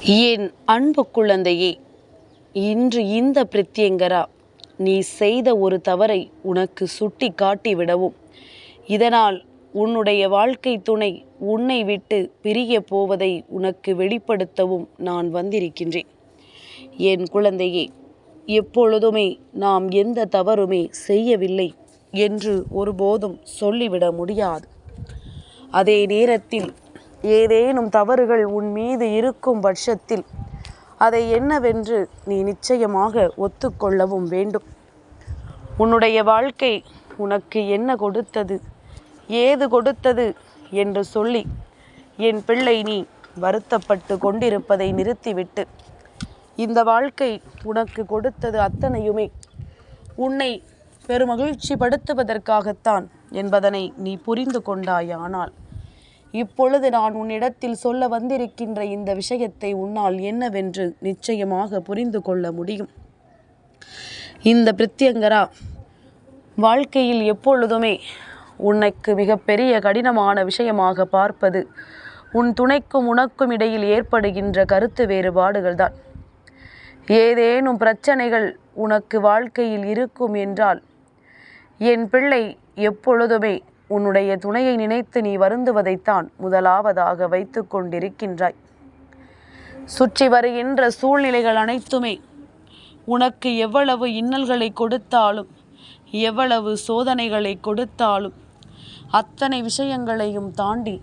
என் அன்பு குழந்தையே இன்று இந்த பிரத்யங்கரா நீ செய்த ஒரு தவறை உனக்கு சுட்டி காட்டி விடவும். இதனால் உன்னுடைய வாழ்க்கை துணை உன்னை விட்டு பிரிய போவதை உனக்கு வெளிப்படுத்தவும் நான் வந்திருக்கின்றேன். என் குழந்தையே எப்பொழுதுமே நாம் எந்த தவறுமே செய்யவில்லை என்று ஒருபோதும் சொல்லிவிட முடியாது. அதே நேரத்தில் ஏதேனும் தவறுகள் உன் மீது இருக்கும் பட்சத்தில் அதை என்னவென்று நீ நிச்சயமாக ஒத்துக்கொள்ளவும் வேண்டும். உன்னுடைய வாழ்க்கை உனக்கு என்ன கொடுத்தது? ஏது கொடுத்தது? என்று சொல்லி என் பிள்ளை நீ வருத்தப்பட்டு கொண்டிருப்பதை நிறுத்திவிட்டு இந்த வாழ்க்கை உனக்கு கொடுத்தது அத்தனையுமே உன்னை பெருமகிழ்ச்சி படுத்துவதற்காகத்தான் என்பதனை நீ புரிந்து கொண்டாயானால். இப்பொழுது நான் உன்னிடத்தில் சொல்ல வந்திருக்கின்ற இந்த விஷயத்தை உன்னால் என்னவென்று நிச்சயமாக புரிந்து கொள்ள முடியும். இந்த பிரித்தியங்கரா வாழ்க்கையில் எப்பொழுதுமே உனக்கு மிகப்பெரிய கடினமான விஷயமாக பார்ப்பது உன் துணைக்கும் உனக்கும் இடையில் ஏற்படுகின்ற கருத்து வேறுபாடுகள் தான் ஏதேனும் பிரச்சனைகள் உனக்கு வாழ்க்கையில் இருக்கும் என்றால் என் பிள்ளை எப்பொழுதுமே உன்னுடைய துணையை நினைத்து நீ வருந்துவதைத்தான் முதலாவதாக வைத்து கொண்டிருக்கின்றாய். சுற்றி வருகின்ற சூழ்நிலைகள் அனைத்துமே உனக்கு எவ்வளவு இன்னல்களை கொடுத்தாலும் எவ்வளவு சோதனைகளை கொடுத்தாலும் அத்தனை விஷயங்களையும் தாண்டி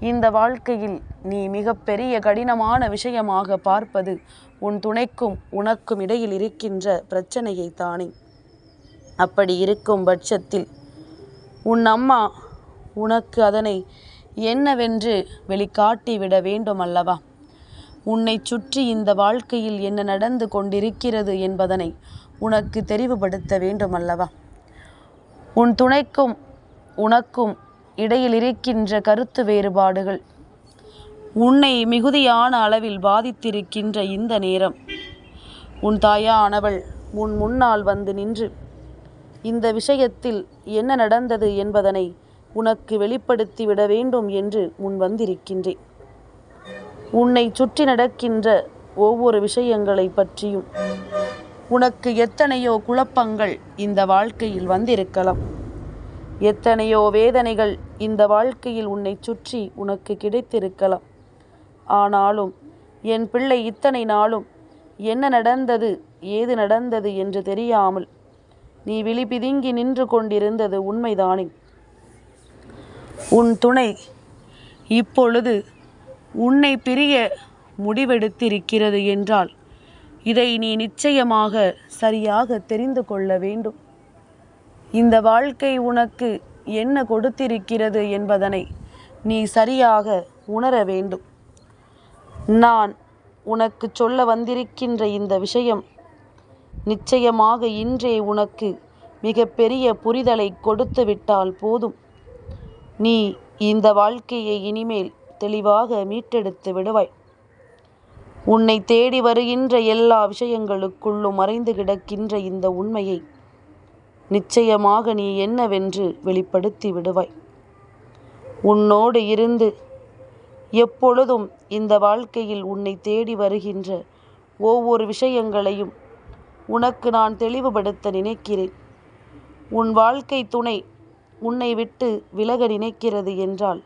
இந்த வாழ்க்கையில் நீ மிகப்பெரிய கடினமான விஷயமாக பார்ப்பது உன் துணைக்கும் உனக்கும் இடையில் இருக்கின்ற பிரச்சனையை தானே. அப்படி இருக்கும் பட்சத்தில் உன் அம்மா உனக்கு அதனை என்னவென்று வெளிக்காட்டி விட வேண்டும் அல்லவா? உன்னை சுற்றி இந்த வாழ்க்கையில் என்ன நடந்து கொண்டிருக்கிறது என்பதனை உனக்கு தெரிவுபடுத்த வேண்டும் அல்லவா? உன் துணைக்கும் உனக்கும் இடையில் இருக்கின்ற கருத்து வேறுபாடுகள் உன்னை மிகுதியான அளவில் பாதித்திருக்கின்ற இந்த நேரம். உன் தாயானவள் உன் முன்னால் வந்து நின்று இந்த விஷயத்தில் என்ன நடந்தது என்பதனை உனக்கு வெளிப்படுத்தி விட வேண்டும் என்று முன் வந்திருக்கின்றேன். உன்னை சுற்றி நடக்கின்ற ஒவ்வொரு விஷயங்களை பற்றியும் உனக்கு எத்தனையோ குழப்பங்கள் இந்த வாழ்க்கையில் வந்திருக்கலாம். எத்தனையோ வேதனைகள் இந்த வாழ்க்கையில் உன்னை சுற்றி உனக்கு கிடைத்திருக்கலாம். ஆனாலும் என் பிள்ளை இத்தனை நாளும் என்ன நடந்தது ஏது நடந்தது என்று தெரியாமல் நீ விழி பிதுங்கி நின்று கொண்டிருந்தது உண்மைதானே? உன் துணை இப்பொழுது உன்னை பிரிய முடிவெடுத்திருக்கிறது என்றால் இதை நீ நிச்சயமாக சரியாக தெரிந்து கொள்ள வேண்டும். இந்த வாழ்க்கை உனக்கு என்ன கொடுத்திருக்கிறது என்பதனை நீ சரியாக உணர வேண்டும். நான் உனக்கு சொல்ல வந்திருக்கின்ற இந்த விஷயம் நிச்சயமாக இன்றே உனக்கு மிக பெரிய புரிதலை கொடுத்து விட்டால் போதும். நீ இந்த வாழ்க்கையை இனிமேல் தெளிவாக மீட்டெடுத்து விடுவாய். உன்னை தேடி வருகின்ற எல்லா விஷயங்களுக்குள்ளும் மறைந்து கிடக்கின்ற இந்த உண்மையை நிச்சயமாக நீ என்னவென்று வெளிப்படுத்தி விடுவாய். உன்னோடு இருந்து எப்பொழுதும் இந்த வாழ்க்கையில் உன்னை தேடி வருகின்ற ஒவ்வொரு விஷயங்களையும் உனக்கு நான் தெளிவுபடுத்த நினைக்கிறேன். உன் வாழ்க்கை துணை உன்னை விட்டு விலக நினைக்கிறது என்றால்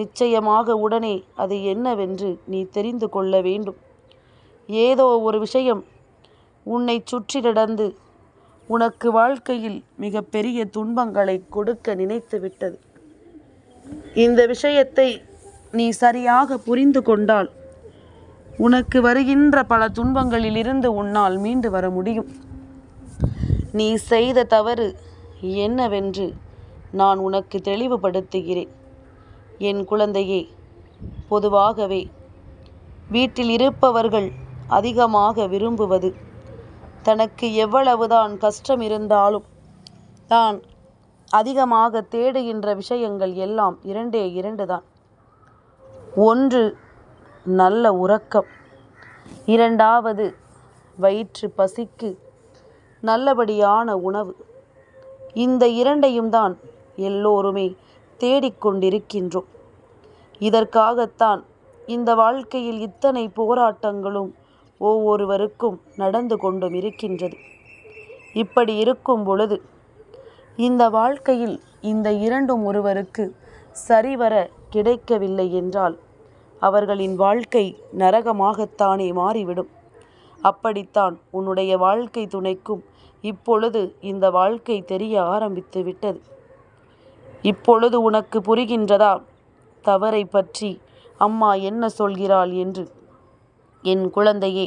நிச்சயமாக உடனே அது என்னவென்று நீ தெரிந்து கொள்ள வேண்டும். ஏதோ ஒரு விஷயம் உன்னை சுற்றி நடந்து உனக்கு வாழ்க்கையில் மிக பெரிய துன்பங்களை கொடுக்க நினைத்து விட்டது. இந்த விஷயத்தை நீ சரியாக புரிந்து கொண்டால் உனக்கு வருகின்ற பல துன்பங்களிலிருந்து உன்னால் மீண்டு வர முடியும். நீ செய்த தவறு என்னவென்று நான் உனக்கு தெளிவுபடுத்துகிறேன். என் குழந்தையே பொதுவாகவே வீட்டில் இருப்பவர்கள் அதிகமாக விரும்புவது தனக்கு எவ்வளவுதான் கஷ்டம் இருந்தாலும் தான் அதிகமாக தேடுகின்ற விஷயங்கள் எல்லாம் இரண்டே இரண்டு தான் ஒன்று நல்ல உறக்கம். இரண்டாவது வயிற்று பசிக்கு நல்லபடியான உணவு. இந்த இரண்டையும் தான் எல்லோருமே தேடிக்கொண்டிருக்கின்றோம் இதற்காகத்தான் இந்த வாழ்க்கையில் இத்தனை போராட்டங்களும் ஒவ்வொருவருக்கும் நடந்து கொண்டும் இருக்கின்றது. இப்படி இருக்கும் பொழுது இந்த வாழ்க்கையில் இந்த இரண்டும் ஒருவருக்கு சரிவர கிடைக்கவில்லை என்றால் அவர்களின் வாழ்க்கை நரகமாகத்தானே மாறிவிடும். அப்படித்தான் உன்னுடைய வாழ்க்கை துணைக்கும் இப்பொழுது இந்த வாழ்க்கை தெரிய ஆரம்பித்து விட்டது. இப்பொழுது உனக்கு புரிகின்றதா? தவறை பற்றி அம்மா என்ன சொல்கிறாள் என்று. என் குழந்தையே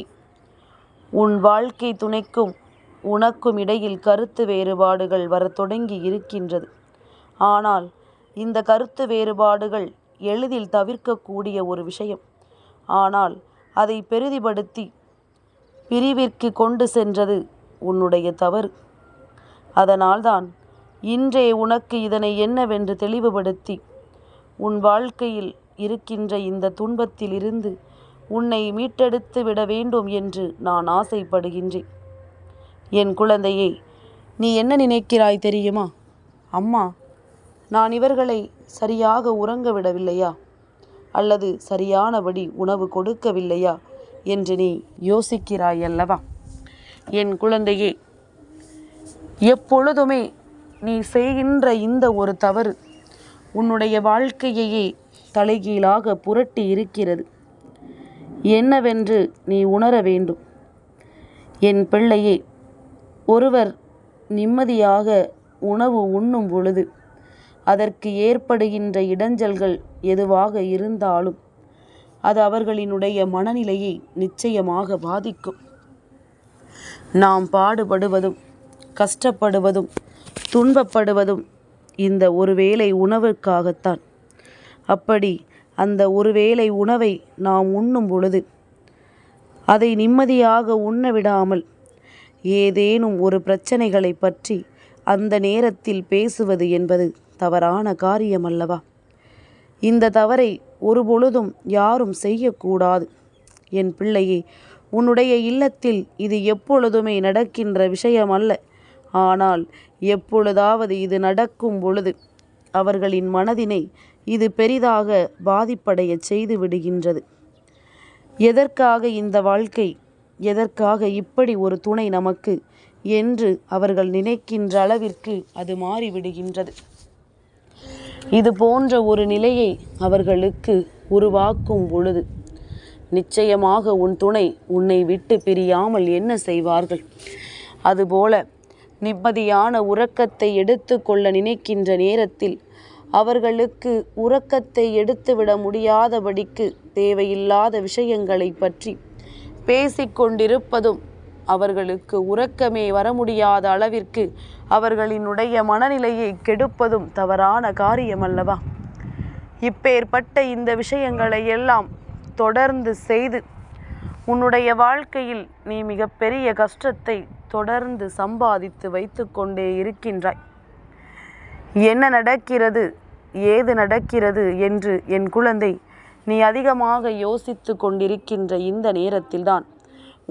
உன் வாழ்க்கை துணைக்கும் உனக்கும் இடையில் கருத்து வேறுபாடுகள் வரத் தொடங்கி இருக்கின்றது. ஆனால் இந்த கருத்து வேறுபாடுகள் எளிதில் தவிர்க்கக்கூடிய ஒரு விஷயம். ஆனால் அதை பெரிதிபடுத்தி பிரிவிற்கு கொண்டு சென்றது உன்னுடைய தவறு. அதனால்தான் இன்றே உனக்கு இதனை என்னவென்று தெளிவுபடுத்தி உன் வாழ்க்கையில் இருக்கின்ற இந்த துன்பத்திலிருந்து உன்னை மீட்டெடுத்து விட வேண்டும் என்று நான் ஆசைப்படுகின்றேன். என் குழந்தையே நீ என்ன நினைக்கிறாய் தெரியுமா? அம்மா நான் இவர்களை சரியாக உறங்க விடவில்லையா? அல்லது சரியானபடி உணவு கொடுக்கவில்லையா? என்று நீ யோசிக்கிறாய் அல்லவா என் குழந்தையே எப்பொழுதுமே நீ செய்கின்ற இந்த ஒரு தவறு உன்னுடைய வாழ்க்கையையே தலைகீழாக புரட்டி இருக்கிறது. என்னவென்று நீ உணர வேண்டும். என் பிள்ளையே ஒருவர் நிம்மதியாக உணவு உண்ணும் பொழுது அதற்கு ஏற்படுகின்ற இடைஞ்சல்கள் எதுவாக இருந்தாலும் அது அவர்களினுடைய மனநிலையை நிச்சயமாக பாதிக்கும். நாம் பாடுபடுவதும் கஷ்டப்படுவதும் துன்பப்படுவதும் இந்த ஒருவேளை உணவுக்காகத்தான். அப்படி அந்த ஒருவேளை உணவை நாம் உண்ணும் பொழுது அதை நிம்மதியாக உண்ண விடாமல் ஏதேனும் ஒரு பிரச்சனைகளை பற்றி அந்த நேரத்தில் பேசுவது என்பது தவறான காரியம் அல்லவா இந்த தவறை ஒருபொழுதும் யாரும் செய்யக்கூடாது. என் பிள்ளையே உன்னுடைய இல்லத்தில் இது எப்பொழுதுமே நடக்கின்ற விஷயம் அல்ல ஆனால் எப்பொழுதாவது இது நடக்கும் பொழுது அவர்களின் மனதினை இது பெரிதாக பாதிப்படைய செய்து விடுகின்றது. எதற்காக இந்த வாழ்க்கை? எதற்காக இப்படி ஒரு துணை நமக்கு? என்று அவர்கள் நினைக்கின்ற அளவிற்கு அது மாறிவிடுகின்றது. இது போன்ற ஒரு நிலையை அவர்களுக்கு உருவாக்கும் பொழுது நிச்சயமாக உன் துணை உன்னை விட்டு பிரியாமல் என்ன செய்வார்கள்? அதுபோல நிம்மதியான உறக்கத்தை எடுத்துக்கொள்ள நினைக்கின்ற நேரத்தில் அவர்களுக்கு உறக்கத்தை எடுத்துவிட முடியாதபடிக்கு தேவையில்லாத விஷயங்களை பற்றி பேசிக்கொண்டிருப்பதும் அவர்களுக்கு உறக்கமே வர முடியாத அளவிற்கு அவர்களினுடைய மனநிலையை கெடுப்பதும் தவறான காரியமல்லவா? இப்பேற்பட்ட இந்த விஷயங்களை எல்லாம் தொடர்ந்து செய்து உன்னுடைய வாழ்க்கையில் நீ மிகப்பெரிய கஷ்டத்தை தொடர்ந்து சம்பாதித்து வைத்து கொண்டே இருக்கின்றாய். என்ன நடக்கிறது? ஏது நடக்கிறது? என்று என் குழந்தை நீ அதிகமாக யோசித்து கொண்டிருக்கின்ற இந்த நேரத்தில்தான்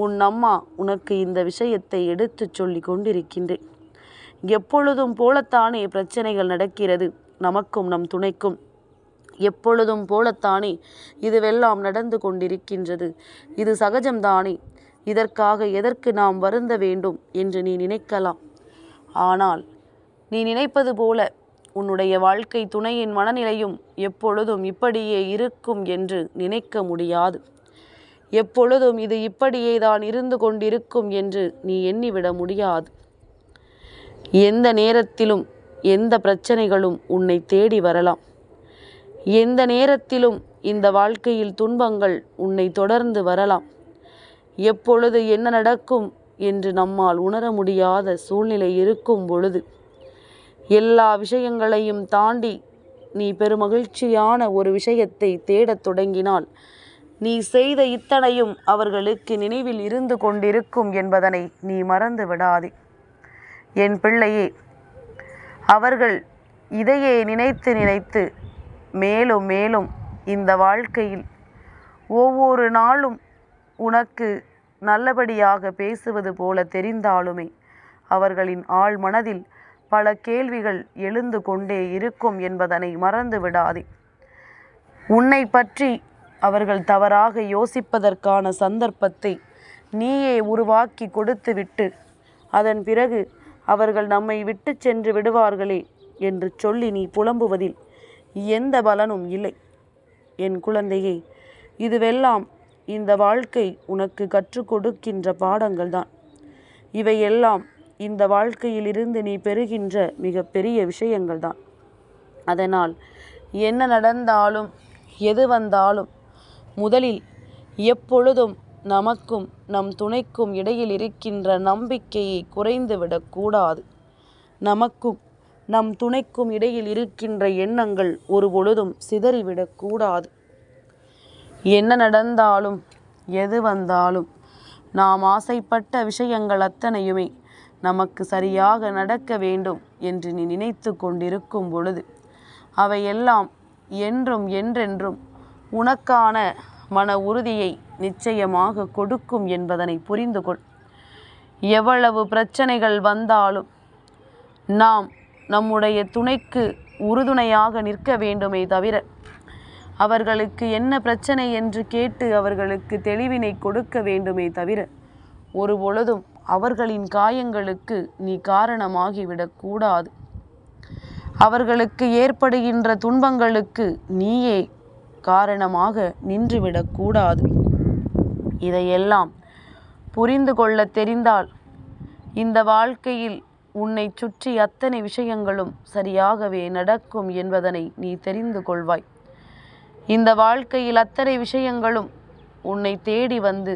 உன் அம்மா உனக்கு இந்த விஷயத்தை எடுத்துச் சொல்லி கொண்டிருக்கின்றேன். எப்பொழுதும் போலத்தானே பிரச்சனைகள் நடக்கிறது நமக்கும் நம் துணைக்கும். எப்பொழுதும் போலத்தானே இதுவெல்லாம் நடந்து கொண்டிருக்கின்றது. இது சகஜம்தானே? இதற்காக எதற்கு நாம் வருந்த வேண்டும் என்று நீ நினைக்கலாம். ஆனால் நீ நினைப்பது போல உன்னுடைய வாழ்க்கை துணையின் மனநிலையும் எப்பொழுதும் இப்படியே இருக்கும் என்று நினைக்க முடியாது. எப்பொழுதும் இது இப்படியே தான் இருந்து கொண்டிருக்கும் என்று நீ எண்ணிவிட முடியாது. எந்த நேரத்திலும் எந்த பிரச்சனைகளும் உன்னை தேடி வரலாம். எந்த நேரத்திலும் இந்த வாழ்க்கையில் துன்பங்கள் உன்னை தொடர்ந்து வரலாம். எப்பொழுது என்ன நடக்கும் என்று நம்மால் உணர முடியாத சூழ்நிலை இருக்கும் பொழுது எல்லா விஷயங்களையும் தாண்டி நீ பெருமகிழ்ச்சியான ஒரு விஷயத்தை தேடத் தொடங்கினால் நீ செய்த இத்தனையும் அவர்களுக்கு நினைவில் இருந்து கொண்டிருக்கும் என்பதனை நீ மறந்து விடாதே. என் பிள்ளையே அவர்கள் இதையே நினைத்து நினைத்து மேலும் மேலும் இந்த வாழ்க்கையில் ஒவ்வொரு நாளும் உனக்கு நல்லபடியாக பேசுவது போல தெரிந்தாலுமே அவர்களின் ஆழ் மனதில் பல கேள்விகள் எழுந்து கொண்டே இருக்கும் என்பதனை மறந்து விடாதே. உன்னை பற்றி அவர்கள் தவறாக யோசிப்பதற்கான சந்தர்ப்பத்தை நீயே உருவாக்கி கொடுத்துவிட்டு அதன் பிறகு அவர்கள் நம்மை விட்டு சென்று விடுவார்களே என்று சொல்லி நீ புலம்புவதில் எந்த பலனும் இல்லை. என் குழந்தையே இதுவெல்லாம் இந்த வாழ்க்கை உனக்கு கற்றுக் கொடுக்கின்ற பாடங்கள்தான். இவையெல்லாம் இந்த வாழ்க்கையிலிருந்து நீ பெறுகின்ற மிகப்பெரிய விஷயங்கள்தான். அதனால் என்ன நடந்தாலும் எது வந்தாலும் முதலில் எப்பொழுதும் நமக்கும் நம் துணைக்கும் இடையில் இருக்கின்ற நம்பிக்கையை குறைந்துவிடக்கூடாது நமக்கும் நம் துணைக்கும் இடையில் இருக்கின்ற எண்ணங்கள் ஒரு பொழுதும் சிதறிவிடக்கூடாது என்ன நடந்தாலும் எது வந்தாலும் நாம் ஆசைப்பட்ட விஷயங்கள் அத்தனையுமே நமக்கு சரியாக நடக்க வேண்டும் என்று நீ நினைத்து கொண்டிருக்கும் பொழுது அவையெல்லாம் என்றும் என்றென்றும் உனக்கான மன உறுதியை நிச்சயமாக கொடுக்கும் என்பதனை புரிந்து கொள். எவ்வளவு பிரச்சனைகள் வந்தாலும் நாம் நம்முடைய துணைக்கு உறுதுணையாக நிற்க வேண்டுமே தவிர அவர்களுக்கு என்ன பிரச்சனை என்று கேட்டு அவர்களுக்கு தெளிவினை கொடுக்க வேண்டுமே தவிர ஒரு பொழுதும் அவர்களின் காயங்களுக்கு நீ காரணமாகிவிடக்கூடாது அவர்களுக்கு ஏற்படுகின்ற துன்பங்களுக்கு நீயே காரணமாக நின்றுவிடக்கூடாது இதையெல்லாம் புரிந்து கொள்ள தெரிந்தால் இந்த வாழ்க்கையில் உன்னை சுற்றி அத்தனை விஷயங்களும் சரியாகவே நடக்கும் என்பதனை நீ தெரிந்து கொள்வாய். இந்த வாழ்க்கையில் அத்தனை விஷயங்களும் உன்னை தேடி வந்து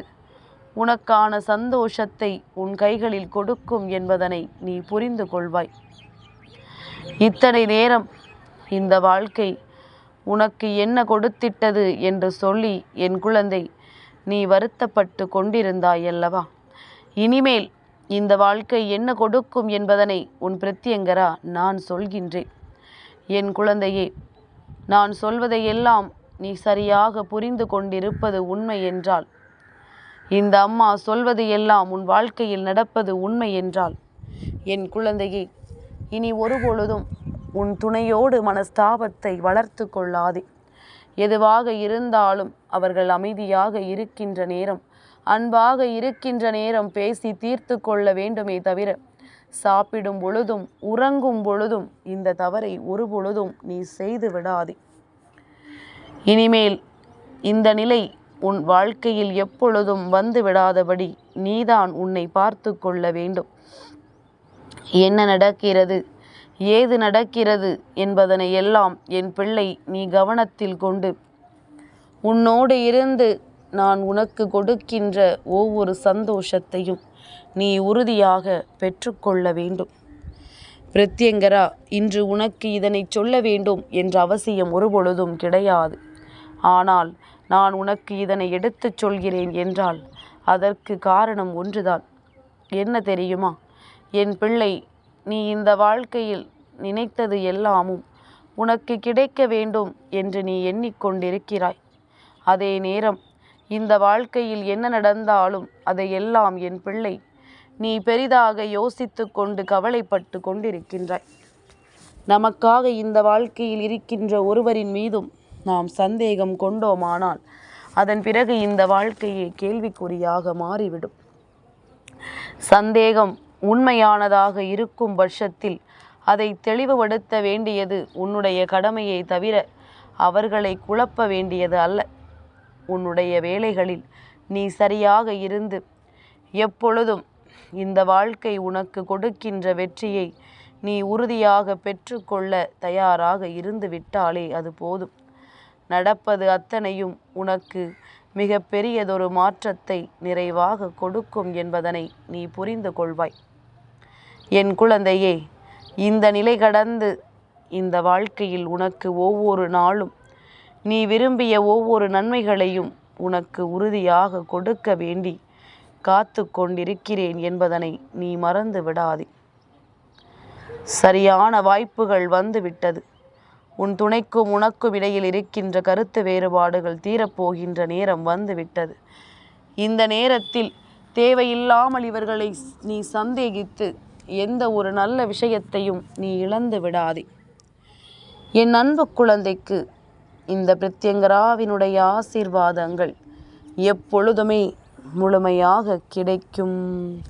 உனக்கான சந்தோஷத்தை உன் கைகளில் கொடுக்கும் என்பதனை நீ புரிந்து கொள்வாய். இத்தனை நேரம் இந்த வாழ்க்கை உனக்கு என்ன கொடுத்திட்டது என்று சொல்லி என் குழந்தை நீ வருத்தப்பட்டு கொண்டிருந்தாய் அல்லவா? இனிமேல் இந்த வாழ்க்கை என்ன கொடுக்கும் என்பதனை உன் பிரத்யங்கரா நான் சொல்கின்றேன் என் குழந்தையே நான் சொல்வதையெல்லாம் நீ சரியாக புரிந்து கொண்டிருப்பது உண்மை என்றால் இந்த அம்மா சொல்வது எல்லாம் உன் வாழ்க்கையில் நடப்பது உண்மை என்றால் என் குழந்தையே இனி ஒருபொழுதும் உன் துணையோடு மனஸ்தாபத்தை வளர்த்து கொள்ளாதே. எதுவாக இருந்தாலும் அவர்கள் அமைதியாக இருக்கின்ற நேரம் அன்பாக இருக்கின்ற நேரம் பேசி தீர்த்து கொள்ள வேண்டுமே தவிர சாப்பிடும் பொழுதும் உறங்கும் பொழுதும் இந்த தவறை ஒரு பொழுதும் நீ செய்து விடாதே. இனிமேல் இந்த நிலை உன் வாழ்க்கையில் எப்பொழுதும் வந்து விடாதபடி நீதான் உன்னை பார்த்து கொள்ள வேண்டும். என்ன நடக்கிறது? ஏது நடக்கிறது என்பதனை எல்லாம் என் பிள்ளை நீ கவனத்தில் கொண்டு. உன்னோடு இருந்து நான் உனக்கு கொடுக்கின்ற ஒவ்வொரு சந்தோஷத்தையும் நீ உறுதியாக பெற்றுக்கொள்ள வேண்டும். பிரத்யங்கரா இன்று உனக்கு இதனை சொல்ல வேண்டும் என்ற அவசியம் ஒருபொழுதும் கிடையாது. ஆனால் நான் உனக்கு இதனை எடுத்துச் சொல்கிறேன் என்றால் அதற்கு காரணம் ஒன்றுதான். என்ன தெரியுமா? என் பிள்ளை நீ இந்த வாழ்க்கையில் நினைத்தது எல்லாமும் உனக்கு கிடைக்க வேண்டும் என்று நீ எண்ணிக்கொண்டிருக்கிறாய். அதே நேரம் இந்த வாழ்க்கையில் என்ன நடந்தாலும் அதையெல்லாம் என் பிள்ளை நீ பெரிதாக யோசித்து கொண்டு கவலைப்பட்டு கொண்டிருக்கின்றாய். நமக்காக இந்த வாழ்க்கையில் இருக்கின்ற ஒருவரின் மீதும் நாம் சந்தேகம் கொண்டோமானால் அதன் பிறகு இந்த வாழ்க்கையே கேள்விக்குறியாக மாறிவிடும். சந்தேகம் உண்மையானதாக இருக்கும் பட்சத்தில் அதை தெளிவுபடுத்த வேண்டியது உன்னுடைய கடமையை தவிர அவர்களை குழப்ப வேண்டியது அல்ல. உன்னுடைய வேலைகளில் நீ சரியாக இருந்து எப்பொழுதும் இந்த வாழ்க்கை உனக்கு கொடுக்கின்ற வெற்றியை நீ உறுதியாக பெற்றுக்கொள்ள தயாராக இருந்து விட்டாலே அது போதும். நடப்பது அத்தனையும் உனக்கு மிக பெரியதொரு மாற்றத்தை நிறைவாக கொடுக்கும் என்பதனை நீ புரிந்து கொள்வாய். என் குழந்தையே இந்த நிலை கடந்து இந்த வாழ்க்கையில் உனக்கு ஒவ்வொரு நாளும் நீ விரும்பிய ஒவ்வொரு நன்மைகளையும் உனக்கு உறுதியாக கொடுக்க வேண்டி காத்து கொண்டிருக்கிறேன் என்பதனை நீ மறந்து விடாதே. சரியான வாய்ப்புகள் வந்துவிட்டது. உன் துணைக்கும் உனக்கும் இடையில் இருக்கின்ற கருத்து வேறுபாடுகள் தீரப்போகின்ற நேரம் வந்துவிட்டது. இந்த நேரத்தில் தேவையில்லாமல் இவர்களை நீ சந்தேகித்து எந்த ஒரு நல்ல விஷயத்தையும் நீ இழந்து விடாதே. என் அன்பு குழந்தைக்கு இந்த பிரத்யங்கராவினுடைய ஆசீர்வாதங்கள் எப்பொழுதுமே முழுமையாக கிடைக்கும்.